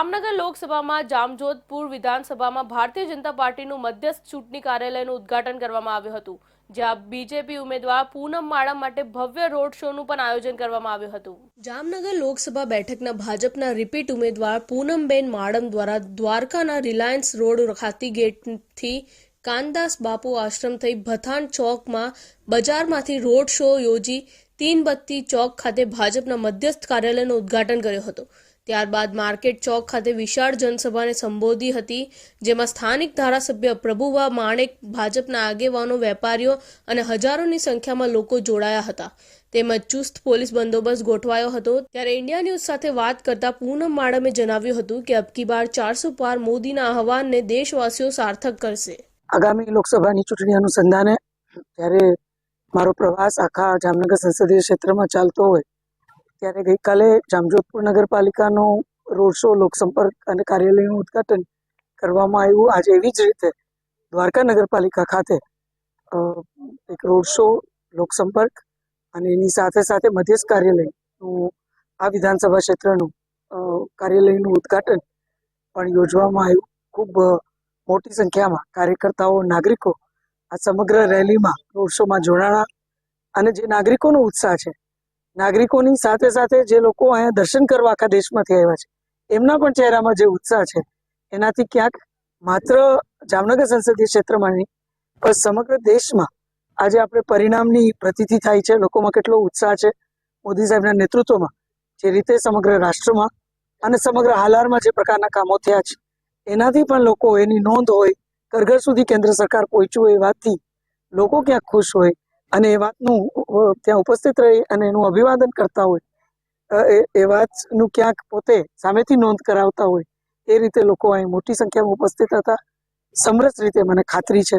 જામનગર લોકસભામાં જામજોધપુર વિધાનસભામાં ભારતીય જનતા પાર્ટીનું મધ્યસ્થ ચૂંટણી કાર્યાલયનું ઉદ્ઘાટન કરવામાં આવ્યું હતું, જ્યાં બીજેપી ઉમેદવાર પૂનમ માળા માટે ભવ્ય રોડ શોનું પણ આયોજન કરવામાં આવ્યું હતું. જામનગર લોકસભા બેઠકના ભાજપના રિપીટ ઉમેદવાર પૂનમબેન માડમ દ્વારા દ્વારકાના રિલાયન્સ રોડ ખાતી ગેટથી કાનદાસ બાપુ આશ્રમ થઈ ભથાણ ચોકમાં બજારમાંથી રોડ શો યોજી તીનબત્તી ચોક ખાતે ભાજપના મધ્યસ્થ કાર્યાલયનું ઉદ્ઘાટન કર્યું હતું. ત્યારબાદ માર્કેટ ચોક ખાતે વિશાળ જનસભાને સંબોધી હતી, જેમાં સ્થાનિક ધારાસભ્ય પ્રભુવા માણેક, ભાજપના આગેવાનો, વેપારીઓ અને હજારોની સંખ્યામાં લોકો જોડાયા હતા. તેમજ ચુસ્ત પોલીસ બંદોબસ્ત ગોઠવાયો હતો. ત્યારે ઇન્ડિયા ન્યૂઝ સાથે વાત કરતા પૂનમ માડમે જણાવ્યું હતું કે અબકી બાર ચારસો પાર મોદીના આહવાનને દેશવાસીઓ સાર્થક કરશે. આગામી લોકસભાની ચૂંટણી અનુસંધાને, ત્યારે મારો પ્રવાસ આખા જામનગર સંસદીય ક્ષેત્રમાં ચાલતો હોય ત્યારે ગઈકાલે જામજોધપુર નગરપાલિકાનો રોડ શો લોકસંપર્ક અને કાર્યાલયનું ઉદ્ઘાટન કરવામાં આવ્યું. આજે એવી જ રીતે દ્વારકા નગરપાલિકા ખાતે એક રોડ શો લોકસંપર્ક અને એની સાથે સાથે મધ્યસ્થ કાર્યાલયનું, આ વિધાનસભા ક્ષેત્રનું કાર્યાલયનું ઉદ્ઘાટન પણ યોજવામાં આવ્યું. ખૂબ મોટી સંખ્યામાં કાર્યકર્તાઓ, નાગરિકો આ સમગ્ર રેલીમાં, રોડ શોમાં જોડાણા અને જે નાગરિકોનો ઉત્સાહ છે નાગરિકોની સાથે સાથે જે લોકો અહીંયા દર્શન કરવા આખા દેશમાંથી આવ્યા છે, એમના પણ ચહેરામાં જે ઉત્સાહ છે, એનાથી ક્યાંક માત્ર જામનગર સંસદીય ક્ષેત્રમાં નહીં, પણ સમગ્ર દેશમાં આજે આપણે પરિણામની પ્રતિથિ થાય છે, લોકોમાં કેટલો ઉત્સાહ છે, મોદી સાહેબના નેતૃત્વમાં જે રીતે સમગ્ર રાષ્ટ્રમાં અને સમગ્ર હાલારમાં જે પ્રકારના કામો થયા છે, એનાથી પણ લોકો એની નોંધ હોય, ઘર ઘર સુધી કેન્દ્ર સરકાર પહોંચ્યું એ વાતથી લોકો ક્યાંક ખુશ હોય અને એ વાતનું ત્યાં ઉપસ્થિત રહી અને એનું અભિવાદન કરતા હોય એ વાતનું ક્યાંક પોતે સામેથી નોંધ કરાવતા હોય, એ રીતે લોકો અહીં મોટી સંખ્યામાં ઉપસ્થિત હતા. સમરસ રીતે મને ખાતરી છે,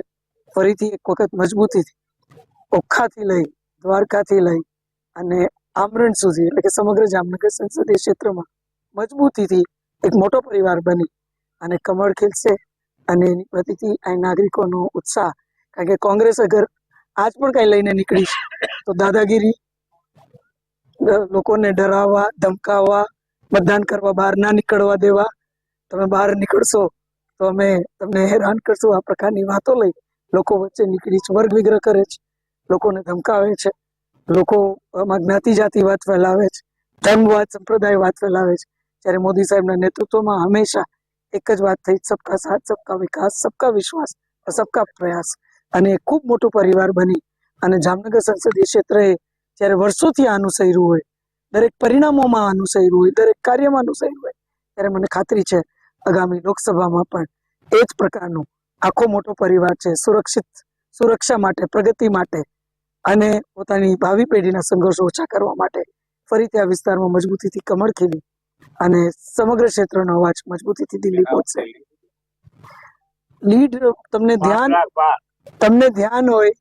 ફરીથી એક વખત મજબૂતીથી, ઓખાથી લઈ, દ્વારકાથી લઈ અને આમરણ સુધી, એટલે કે સમગ્ર જામનગર સંસદીય ક્ષેત્રમાં મજબૂતીથી એક મોટો પરિવાર બની અને કમળ ખીલશે અને એની પ્રતિથી અહીં નાગરિકોનો ઉત્સાહ, કારણ કે કોંગ્રેસ અગર આજ પણ કઈ લઈને નીકળીશ. તો દાદાગીરી લોકોને ડરાવવા, ધમકાવવા, મતદાન કરવા, બહાર ના નીકળવા દેવા. તમે બહાર નીકળશો તો અમે તમને હેરાન કરશું. આ પ્રકારની વાતો લઈ લોકો વચ્ચે નીકળી છે. વર્ગ વિગ્રહ કરે છે. લોકોને ધમકાવે છે. લોકો આમાં જ્ઞાતિ જાતિ વાત ફેલાવે છે. ધર્મવાદ સંપ્રદાય વાત ફેલાવે છે. જ્યારે મોદી સાહેબના નેતૃત્વમાં હંમેશા એક જ વાત થઈ, સબકા સાથ, સબકા વિકાસ, સબકા વિશ્વાસ, સબકા પ્રયાસ. અને ખૂબ મોટો પરિવાર બની અને જામનગર સંસદીય ક્ષેત્રે જ્યારે વર્ષોથી આ અનુસર્યું હોય દરેક પરિણામોમાં અનુસર્યું હોય દરેક કાર્યમાં અનુસર્યું હોય ત્યારે મને ખાતરી છે આગામી લોકસભામાં પણ એ જ પ્રકારનો આખો મોટો પરિવાર છે સુરક્ષિત સુરક્ષા માટે પ્રગતિ માટે અને પોતાની ભાવિ પેઢીના સંઘર્ષો ઓછા કરવા માટે ફરીથી આ વિસ્તારમાં મજબૂતીથી કમળ ખીલી અને સમગ્ર ક્ષેત્રનો અવાજ મજબૂતીથી દિલ્હી પહોંચશે. લીડ તમને ધ્યાન તમને ધ્યાન હોય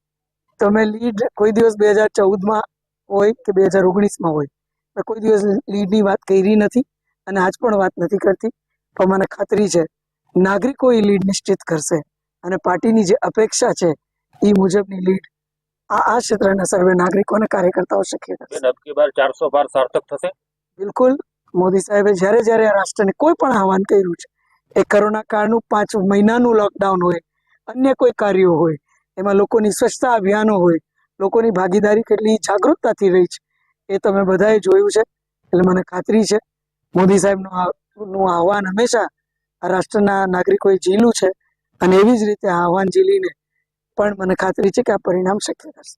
તમે લીડ કોઈ દિવસ બે હજાર ચૌદમાં હોય કે બે હજાર ઓગણીસમાં હોય મેં કોઈ દિવસ લીડની વાત કરી નથી અને આજ પણ વાત નથી કરતી. પણ મને ખાતરી છે નાગરિકો એ લીડ નિશ્ચિત કરશે અને પાર્ટીની જે અપેક્ષા છે એ મુજબની લીડ આ આ ક્ષેત્રના સર્વે નાગરિકો અને કાર્યકર્તાઓ શક્ય કરશે. બેન અબકી બાર ચારસો બાર સાર્થક થશે? બિલકુલ. મોદી સાહેબે જ્યારે જ્યારે આ રાષ્ટ્રને કોઈ પણ આહવાન કર્યું છે એ કોરોના કાળનું પાંચ મહિનાનું લોકડાઉન હોય અન્ય કોઈ કાર્યો હોય, એમાં લોકોની સ્વચ્છતા અભિયાનો હોય, લોકોની ભાગીદારી કેટલી જાગૃતતાથી રહી છે, એ તમે બધાએ જોયું છે, એટલે મને ખાતરી છે. મોદી સાહેબનું આહવાન હંમેશા રાષ્ટ્રના નાગરિકોએ ઝીલું છે, અને એવી જ રીતે આ આહવાન ઝીલીને પણ મને ખાતરી છે કે આ પરિણામ શક્ય થશે.